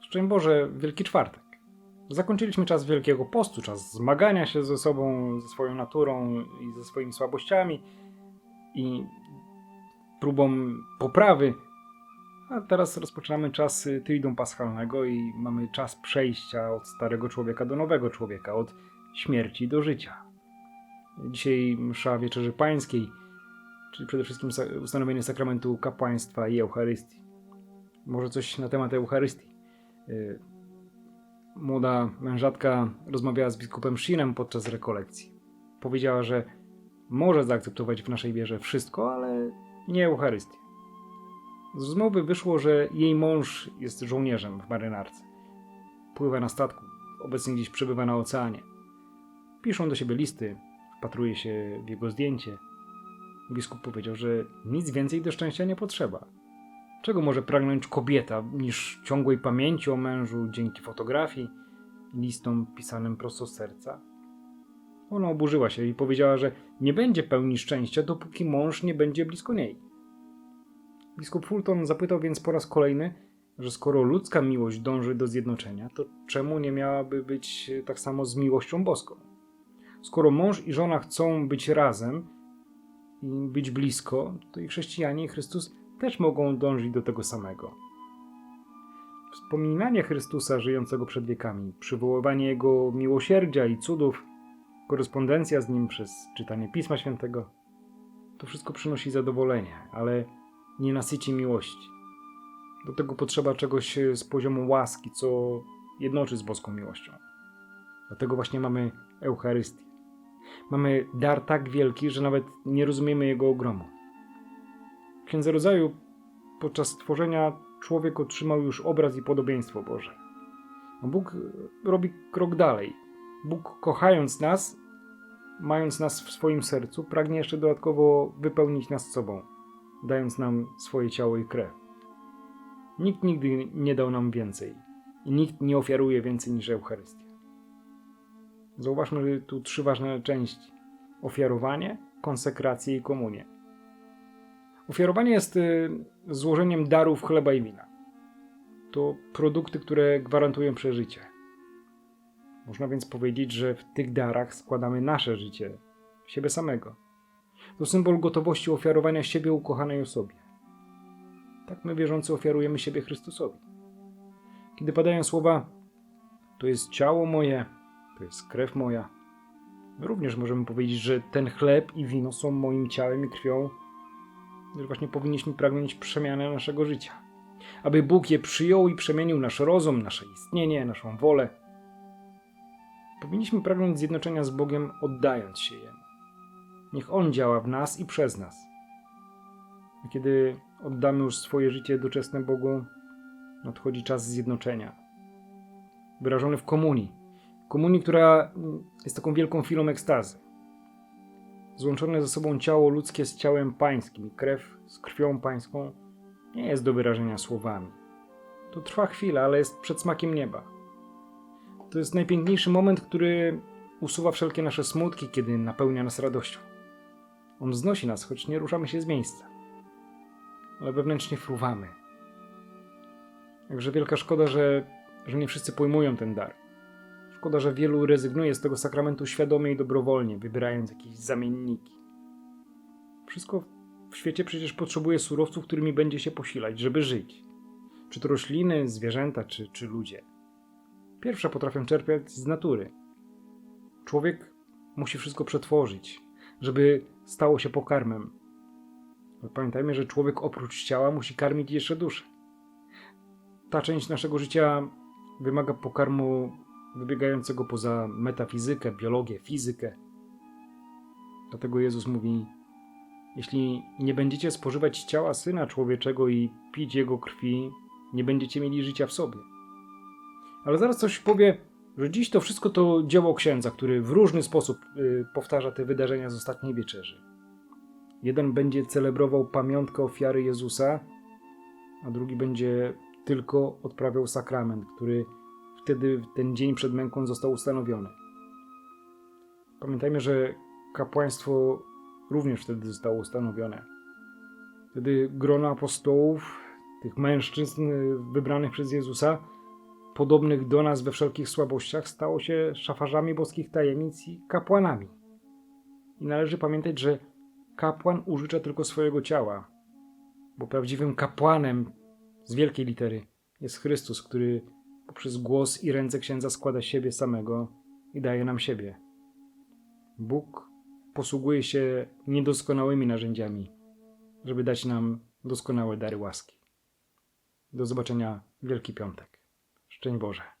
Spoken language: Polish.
Szczęść Boże, Wielki Czwartek. Zakończyliśmy czas Wielkiego Postu, czas zmagania się ze sobą, ze swoją naturą i ze swoimi słabościami i próbą poprawy. A teraz rozpoczynamy czas Triduum Paschalnego i mamy czas przejścia od starego człowieka do nowego człowieka, od śmierci do życia. Dzisiaj msza Wieczerzy Pańskiej, czyli przede wszystkim ustanowienie sakramentu kapłaństwa i Eucharystii. Może coś na temat Eucharystii. Y, Młoda mężatka rozmawiała z biskupem Shinem podczas rekolekcji. Powiedziała, że może zaakceptować w naszej wierze wszystko, ale nie Eucharystię. Z rozmowy wyszło, że jej mąż jest żołnierzem w marynarce. Pływa na statku, obecnie gdzieś przebywa na oceanie. Piszą do siebie listy, wpatruje się w jego zdjęcie. Biskup powiedział, że nic więcej do szczęścia nie potrzeba. Czego może pragnąć kobieta niż ciągłej pamięci o mężu dzięki fotografii listom pisanym prosto z serca? Ona oburzyła się i powiedziała, że nie będzie pełni szczęścia, dopóki mąż nie będzie blisko niej. Biskup Fulton zapytał więc po raz kolejny, że skoro ludzka miłość dąży do zjednoczenia, to czemu nie miałaby być tak samo z miłością boską? Skoro mąż i żona chcą być razem i być blisko, to i chrześcijanie i Chrystus też mogą dążyć do tego samego. Wspominanie Chrystusa żyjącego przed wiekami, przywoływanie Jego miłosierdzia i cudów, korespondencja z Nim przez czytanie Pisma Świętego, to wszystko przynosi zadowolenie, ale nie nasyci miłości. Do tego potrzeba czegoś z poziomu łaski, co jednoczy z boską miłością. Dlatego właśnie mamy Eucharystię. Mamy dar tak wielki, że nawet nie rozumiemy jego ogromu. W Księdze Rodzaju podczas stworzenia człowiek otrzymał już obraz i podobieństwo Boże. Bóg robi krok dalej. Bóg kochając nas, mając nas w swoim sercu, pragnie jeszcze dodatkowo wypełnić nas sobą, dając nam swoje ciało i krew. Nikt nigdy nie dał nam więcej i nikt nie ofiaruje więcej niż Eucharystia. Zauważmy tu trzy ważne części: ofiarowanie, konsekrację i komunię. Ofiarowanie jest y, złożeniem darów chleba i wina. To produkty, które gwarantują przeżycie. Można więc powiedzieć, że w tych darach składamy nasze życie, siebie samego. To symbol gotowości ofiarowania siebie ukochanej osobie. Tak my wierzący ofiarujemy siebie Chrystusowi. Kiedy padają słowa, to jest ciało moje, to jest krew moja, również możemy powiedzieć, że ten chleb i wino są moim ciałem i krwią, że właśnie powinniśmy pragnąć przemiany naszego życia. Aby Bóg je przyjął i przemienił nasz rozum, nasze istnienie, naszą wolę. Powinniśmy pragnąć zjednoczenia z Bogiem, oddając się Jemu. Niech On działa w nas i przez nas. A kiedy oddamy już swoje życie doczesne Bogu, nadchodzi czas zjednoczenia. Wyrażony w komunii. Komunii, która jest taką wielką chwilą ekstazy. Złączone ze sobą ciało ludzkie z ciałem pańskim, krew z krwią pańską, nie jest do wyrażenia słowami. To trwa chwila, ale jest przed smakiem nieba. To jest najpiękniejszy moment, który usuwa wszelkie nasze smutki, kiedy napełnia nas radością. On znosi nas, choć nie ruszamy się z miejsca, ale wewnętrznie fruwamy. Także wielka szkoda, że, że nie wszyscy pojmują ten dar. Szkoda, że wielu rezygnuje z tego sakramentu świadomie i dobrowolnie, wybierając jakieś zamienniki. Wszystko w świecie przecież potrzebuje surowców, którymi będzie się posilać, żeby żyć. Czy to rośliny, zwierzęta, czy, czy ludzie. Pierwsze potrafią czerpać z natury. Człowiek musi wszystko przetworzyć, żeby stało się pokarmem. Ale pamiętajmy, że człowiek oprócz ciała musi karmić jeszcze duszę. Ta część naszego życia wymaga pokarmu wybiegającego poza metafizykę, biologię, fizykę. Dlatego Jezus mówi: Jeśli nie będziecie spożywać ciała syna człowieczego i pić jego krwi, nie będziecie mieli życia w sobie. Ale zaraz coś powie, że dziś to wszystko to dzieło księdza, który w różny sposób y, powtarza te wydarzenia z ostatniej wieczerzy. Jeden będzie celebrował pamiątkę ofiary Jezusa, a drugi będzie tylko odprawiał sakrament, który wtedy ten dzień przed męką został ustanowiony. Pamiętajmy, że kapłaństwo również wtedy zostało ustanowione. Wtedy grono apostołów, tych mężczyzn y, wybranych przez Jezusa, podobnych do nas we wszelkich słabościach, stało się szafarzami boskich tajemnic i kapłanami. I należy pamiętać, że kapłan użycza tylko swojego ciała, bo prawdziwym kapłanem z wielkiej litery jest Chrystus, który poprzez głos i ręce księdza składa siebie samego i daje nam siebie. Bóg posługuje się niedoskonałymi narzędziami, żeby dać nam doskonałe dary łaski. Do zobaczenia Wielki Piątek. Szczęść Boże.